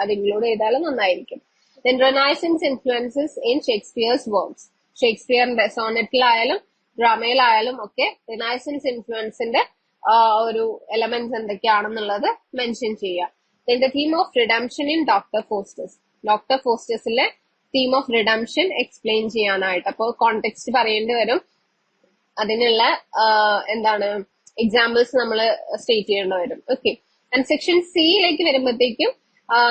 അത് ഇൻക്ലൂഡ് ചെയ്താലും നന്നായിരിക്കും. Then Renaissance influences in Shakespeare's works ഷേക്സ്പിയറിന്റെ സോണറ്റിലായാലും ഡ്രാമയിലായാലും ഒക്കെ റിനൈസൻസ് ഇൻഫ്ലുവൻസിന്റെ ഒരു എലമെന്റ്സ് എന്തൊക്കെയാണെന്നുള്ളത് മെൻഷൻ ചെയ്യാം then the theme of redemption in Doctor Faustus Doctor ഫോസ്റ്റേഴ്സിലെ theme of redemption explain ചെയ്യാനായിട്ട്. അപ്പോൾ കോണ്ടെക്സ്റ്റ് പറയേണ്ടി വരും. അതിനുള്ള എന്താണ് എക്സാമ്പിൾസ് നമ്മൾ സ്റ്റേറ്റ് ചെയ്യേണ്ടി വരും. ഓക്കെ സെക്ഷൻ സിയിലേക്ക് വരുമ്പോഴത്തേക്കും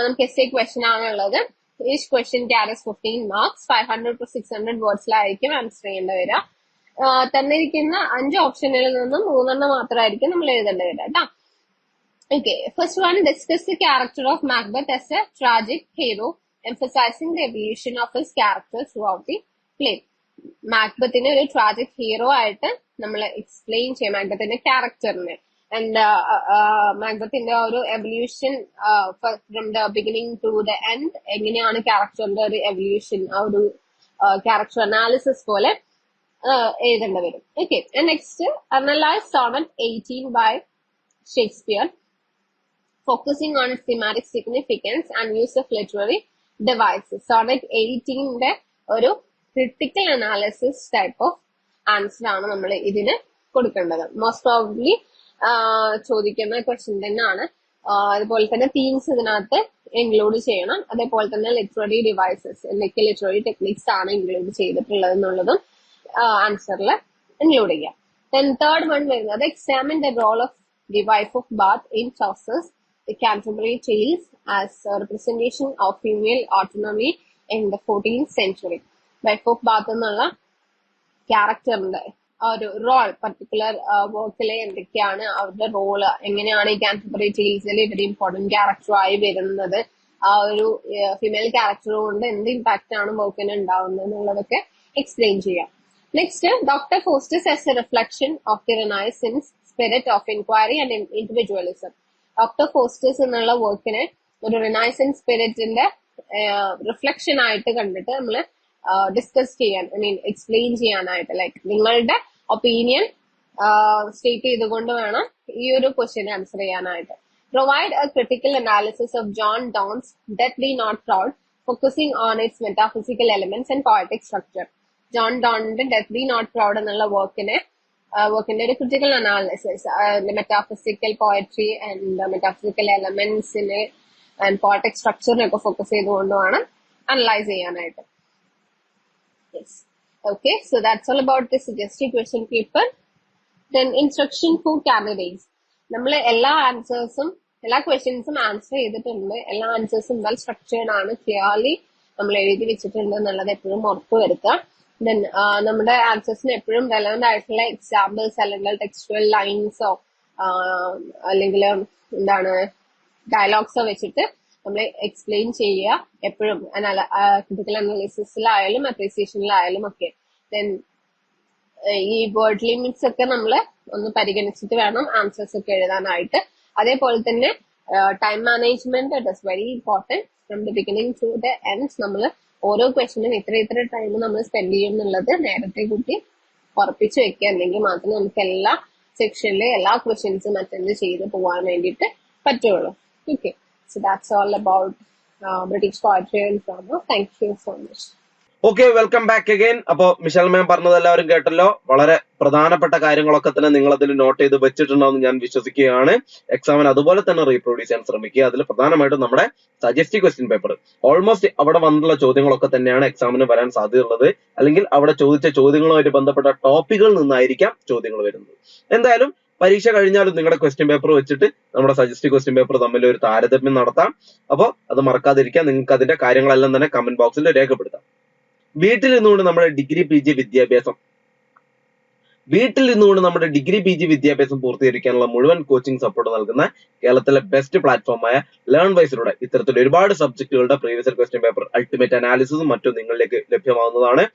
നമുക്ക് എസ് എ ക്വസ്റ്റൻ ആണുള്ളത്. Each question carries fifteen marks five hundred to six hundred വേർഡ്സിലായിരിക്കും answer ചെയ്യേണ്ടി വരിക. തന്നിരിക്കുന്ന അഞ്ച് ഓപ്ഷനിൽ നിന്നും മൂന്നെണ്ണം മാത്രമായിരിക്കും നമ്മൾ എഴുതേണ്ടി വരിക കേട്ടോ okay first one discuss the character of Macbeth as a tragic hero emphasising the evolution of his character throughout the play മാക്ബത്തിനെ ഒരു ട്രാജിക് ഹീറോ ആയിട്ട് നമ്മൾ എക്സ്പ്ലെയിൻ ചെയ്യും മാക്ബത്തിന്റെ ക്യാരക്ടറിനെ ആൻഡ് മാക്ബത്തിന്റെ ഒരു evolution from the beginning to the end എങ്ങനെയാണ് ക്യാരക്ടറിന്റെ ഒരു എവല്യൂഷൻ ആ ഒരു ക്യാരക്ടർ അനാലിസിസ് പോലെ എഴുതേണ്ടി വരും. Okay next analyse sonnet eighteen by Shakespeare focusing on thematic significance and use of literary devices sonnet എയ്റ്റീന്റെ ഒരു critical analysis type of answer ആണ് നമ്മൾ ഇതിന് കൊടുക്കേണ്ടത്. മോസ്റ്റ് പ്രോബ്ലി ചോദിക്കുന്ന ക്വസ്റ്റ്യൻ തന്നെയാണ്. അതുപോലെ തന്നെ തീംസ് ഇതിനകത്ത് ഇൻക്ലൂഡ് ചെയ്യണം. അതേപോലെ തന്നെ ലിറ്റററി ഡിവൈസസ് അല്ലെങ്കിൽ ലിറ്റററി ടെക്നിക്സ് ആണ് ഇൻക്ലൂഡ് ചെയ്തിട്ടുള്ളത് എന്നുള്ളതും ആൻസറിൽ ഇൻക്ലൂഡ് ചെയ്യാം. ദെൻ തേർഡ് വൺ വരുന്നത് examine the role of the wife of Bath in chooses the Canterbury Tales as representation of female autonomy in the fourteen century wife of Bath എന്നുള്ള ക്യാരക്ടറിന്റെ ഒരു role particular വർക്കിലെ എന്തൊക്കെയാണ് അവരുടെ role എങ്ങനെയാണ് ഈ cancer ചികിത്സയിൽ ഇവർ ഇമ്പോർട്ടന്റ് ക്യാരക്ടറായി വരുന്നത് ആ ഒരു ഫിമെയിൽ ക്യാരക്ടർ കൊണ്ട് എന്ത് ഇമ്പാക്റ്റ് ആണ് വർക്കിന് ഉണ്ടാവുന്നത് എന്നുള്ളതൊക്കെ എക്സ്പ്ലെയിൻ ചെയ്യാം. Next Doctor Faustus as a reflection of the Renaissance spirit of inquiry and individualism Doctor Faustus എന്നുള്ള വർക്കിനെ ഒരു റിനൈസൻസ് സ്പിരിറ്റിന്റെ റിഫ്ലക്ഷൻ ആയിട്ട് കണ്ടിട്ട് നമ്മൾ ഡിസ്കസ് ചെയ്യാൻ ഐ മീൻ എക്സ്പ്ലെയിൻ ചെയ്യാനായിട്ട് ലൈക്ക് നിങ്ങളുടെ ഒപ്പീനിയൻ സ്റ്റേറ്റ് ചെയ്തുകൊണ്ട് വേണം ഈ ഒരു ക്വസ്റ്റ്യൻ ആൻസർ ചെയ്യാനായിട്ട്. Provide a critical analysis of John Donne's death be not proud focusing on its metaphysical elements and poetic structure John ഡോണിന്റെ death be not proud എന്നുള്ള വർക്കിനെ വർക്കിന്റെ ഒരു critical analysis metaphysical poetry and metaphysical എലമെന്റ്സിനെ and poetic സ്ട്രക്ചറിനൊക്കെ focus ചെയ്തുകൊണ്ടുമാണ് analyse ചെയ്യാനായിട്ട്. Yes okay so that's all about the suggested question paper. Then instruction for candidates. നമ്മൾ എല്ലാ ആൻസേഴ്സും എല്ലാ ക്വസ്റ്റ്യൻസും ആൻസർ ചെയ്തിട്ടുണ്ട്. എല്ലാ ആൻസേഴ്സും വെൽ സ്ട്രക്ചേർഡ് ആണ്. ക്ലിയർലി നമ്മൾ എഴുതി വെച്ചിട്ടുണ്ട് എന്നുള്ളത് എപ്പോഴും ഉറപ്പ് വരുത്തുക. ദെൻ നമ്മുടെ ആൻസേഴ്സിന് എപ്പോഴും റെലവെന്റ് ആയിട്ടുള്ള എക്സാമ്പിൾസ് അല്ലെങ്കിൽ ടെക്സ്റ്റുവൽ ലൈൻസോ അല്ലെങ്കിൽ എന്താണ് ഡയലോഗ്സോ വെച്ചിട്ട് നമ്മൾ എക്സ്പ്ലെയിൻ ചെയ്യുക എപ്പോഴും. ക്രിട്ടിക്കൽ അനാലിസിസിലായാലും അപ്രീസിയേഷനിലായാലും ഒക്കെ. ഈ വേർഡ് ലിമിറ്റ്സ് ഒക്കെ നമ്മൾ ഒന്ന് പരിഗണിച്ചിട്ട് വേണം ആൻസേഴ്സ് ഒക്കെ എഴുതാനായിട്ട്. അതേപോലെ തന്നെ time management it is very important from the beginning to the end നമ്മൾ ഓരോ ക്വസ്റ്റിനും ഇത്ര ഇത്ര ടൈം നമ്മൾ സ്പെൻഡ് ചെയ്യും എന്നുള്ളത് നേരത്തെ കൂട്ടി ഉറപ്പിച്ചു വെക്കുക. അല്ലെങ്കിൽ മാത്രമേ നമുക്ക് എല്ലാ സെക്ഷനിലെ എല്ലാ ക്വസ്റ്റ്യൻസും അറ്റൻഡ് ചെയ്ത് പോകാൻ വേണ്ടിയിട്ട് പറ്റുള്ളൂ. Okay so that's all about British poetry and drama thank you so much okay welcome back again അപ്പോൾ മിഷൽ മാം പറഞ്ഞത് എല്ലാവരും കേട്ടല്ലോ. വളരെ പ്രധാനപ്പെട്ട കാര്യങ്ങളൊക്കെ തന്നെ നിങ്ങൾ അതിൽ നോട്ട് ചെയ്ത് വെച്ചിട്ടുണ്ടാവും ഞാൻ വിശ്വസിക്കുകയാണ്. എക്സാമിന് അതുപോലെ തന്നെ റീപ്രൊഡ്യൂസ് ചെയ്യാൻ ശ്രമിക്കുക. അതിൽ പ്രധാനമായിട്ടും നമ്മുടെ സജസ്റ്റീവ് ക്വസ്റ്റ്യൻ പേപ്പർ ഓൾമോസ്റ്റ് അവിടെ വന്നിട്ടുള്ള ചോദ്യങ്ങളൊക്കെ തന്നെയാണ് എക്സാമിന് വരാൻ സാധ്യതയുള്ളത്. അല്ലെങ്കിൽ അവിടെ ചോദിച്ച ചോദ്യങ്ങളുമായിട്ട് ബന്ധപ്പെട്ട ടോപ്പിക്കുകളിൽ നിന്നായിരിക്കാം ചോദ്യങ്ങൾ വരുന്നത്. എന്തായാലും പരീക്ഷ കഴിഞ്ഞാലും നിങ്ങളുടെ ക്വസ്റ്റ്യൻ പേപ്പർ വെച്ചിട്ട് നമ്മുടെ സജസ്റ്റീവ് ക്വസ്റ്റ്യൻ പേപ്പർ തമ്മിൽ ഒരു താരതമ്യം നടത്താം. അപ്പോൾ അത് മറക്കാതിരിക്കാൻ നിങ്ങൾക്ക് അതിന്റെ കാര്യങ്ങളെല്ലാം തന്നെ കമന്റ് ബോക്സിൽ രേഖപ്പെടുത്താം. വീട്ടിൽ നിന്നുകൊണ്ട് നമ്മുടെ ഡിഗ്രി പി ജി വിദ്യാഭ്യാസം. വീട്ടിൽ നിന്നുകൊണ്ട് നമ്മുടെ ഡിഗ്രി പി ജി വിദ്യാഭ്യാസം പൂർത്തീകരിക്കാനുള്ള മുഴുവൻ കോച്ചിങ് സപ്പോർട്ട് നൽകുന്ന കേരളത്തിലെ ബെസ്റ്റ് പ്ലാറ്റ്ഫോമായ ലേൺ വൈസിലൂടെ ഇത്തരത്തിൽ ഒരുപാട് സബ്ജക്റ്റുകളുടെ പ്രീവിയസ് ക്വസ്റ്റ്യൻ പേപ്പർ അൾട്ടിമേറ്റ് അനാലിസിസും മറ്റും നിങ്ങളിലേക്ക് ലഭ്യമാവുന്നതാണ്.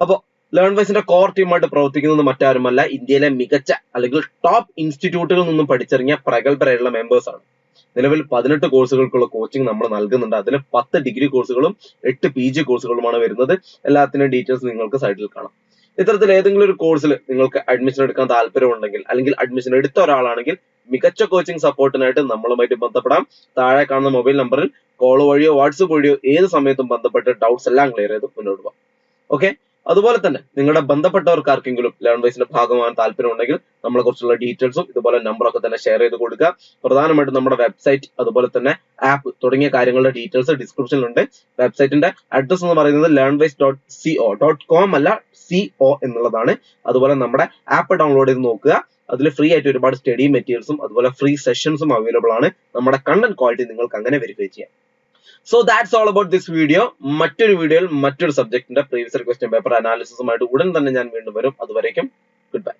അപ്പോൾ ലേൺ വൈസിന്റെ കോർ ടീമായിട്ട് പ്രവർത്തിക്കുന്നത് മറ്റാരുമല്ല ഇന്ത്യയിലെ മികച്ച അല്ലെങ്കിൽ ടോപ്പ് ഇൻസ്റ്റിറ്റ്യൂട്ടുകളിൽ നിന്നും പഠിച്ചിറങ്ങിയ പ്രഗത്ഭരായിട്ടുള്ള ആണ്. നിലവിൽ പതിനെട്ട് കോഴ്സുകൾക്കുള്ള കോച്ചിങ് നമ്മൾ നൽകുന്നുണ്ട്. അതിൽ പത്ത് ഡിഗ്രി കോഴ്സുകളും എട്ട് പി ജി കോഴ്സുകളുമാണ് വരുന്നത്. എല്ലാത്തിനും ഡീറ്റെയിൽസ് നിങ്ങൾക്ക് സൈറ്റിൽ കാണാം. ഇത്തരത്തിൽ ഏതെങ്കിലും ഒരു കോഴ്സിൽ നിങ്ങൾക്ക് അഡ്മിഷൻ എടുക്കാൻ താല്പര്യമുണ്ടെങ്കിൽ അല്ലെങ്കിൽ അഡ്മിഷൻ എടുത്ത ഒരാളാണെങ്കിൽ മികച്ച കോച്ചിങ് സപ്പോർട്ടിനായിട്ട് നമ്മളുമായിട്ട് ബന്ധപ്പെടാം. താഴെ കാണുന്ന മൊബൈൽ നമ്പറിൽ കോൾ വഴിയോ വാട്സപ്പ് വഴിയോ ഏത് സമയത്തും ബന്ധപ്പെട്ട് ഡൗട്ട്സ് എല്ലാം ക്ലിയർ ചെയ്ത് മുന്നോട്ട് പോകാം. ഓക്കെ അതുപോലെ തന്നെ നിങ്ങളുടെ ബന്ധപ്പെട്ടവർക്ക് ആർക്കെങ്കിലും ലേൺ വൈസിന്റെ ഭാഗമാകാൻ താല്പര്യമുണ്ടെങ്കിൽ നമ്മളെ കുറിച്ചുള്ള ഡീറ്റെയിൽസും ഇതുപോലെ നമ്പറൊക്കെ തന്നെ ഷെയർ ചെയ്ത് കൊടുക്കുക. പ്രധാനമായിട്ടും നമ്മുടെ വെബ്സൈറ്റ് അതുപോലെ തന്നെ ആപ്പ് തുടങ്ങിയ കാര്യങ്ങളുടെ ഡീറ്റെയിൽസ് ഡിസ്ക്രിപ്ഷനിലുണ്ട് വെബ്സൈറ്റിന്റെ അഡ്രസ് എന്ന് പറയുന്നത് learn wise dot C O dot com അല്ല സി ഒ എന്നുള്ളതാണ്. അതുപോലെ നമ്മുടെ ആപ്പ് ഡൗൺലോഡ് ചെയ്ത് നോക്കുക. അതിൽ ഫ്രീ ആയിട്ട് ഒരുപാട് സ്റ്റഡി മെറ്റീരിയൽസും അതുപോലെ ഫ്രീ സെഷൻസും അവൈലബിൾ ആണ്. നമ്മുടെ കണ്ടന്റ് ക്വാളിറ്റി നിങ്ങൾക്ക് അങ്ങനെ വെരിഫൈ ചെയ്യാം. So that's all about this video മറ്റൊരു വീഡിയോയിൽ മറ്റൊരു സബ്ജക്ടിന്റെ പ്രീവിയസ് ക്വസ്റ്റ്യൻ പേപ്പർ അനാലിസിസുമായിട്ട് ഉടൻ തന്നെ ഞാൻ വീണ്ടും വരും. അതുവരേക്കും ഗുഡ് ബൈ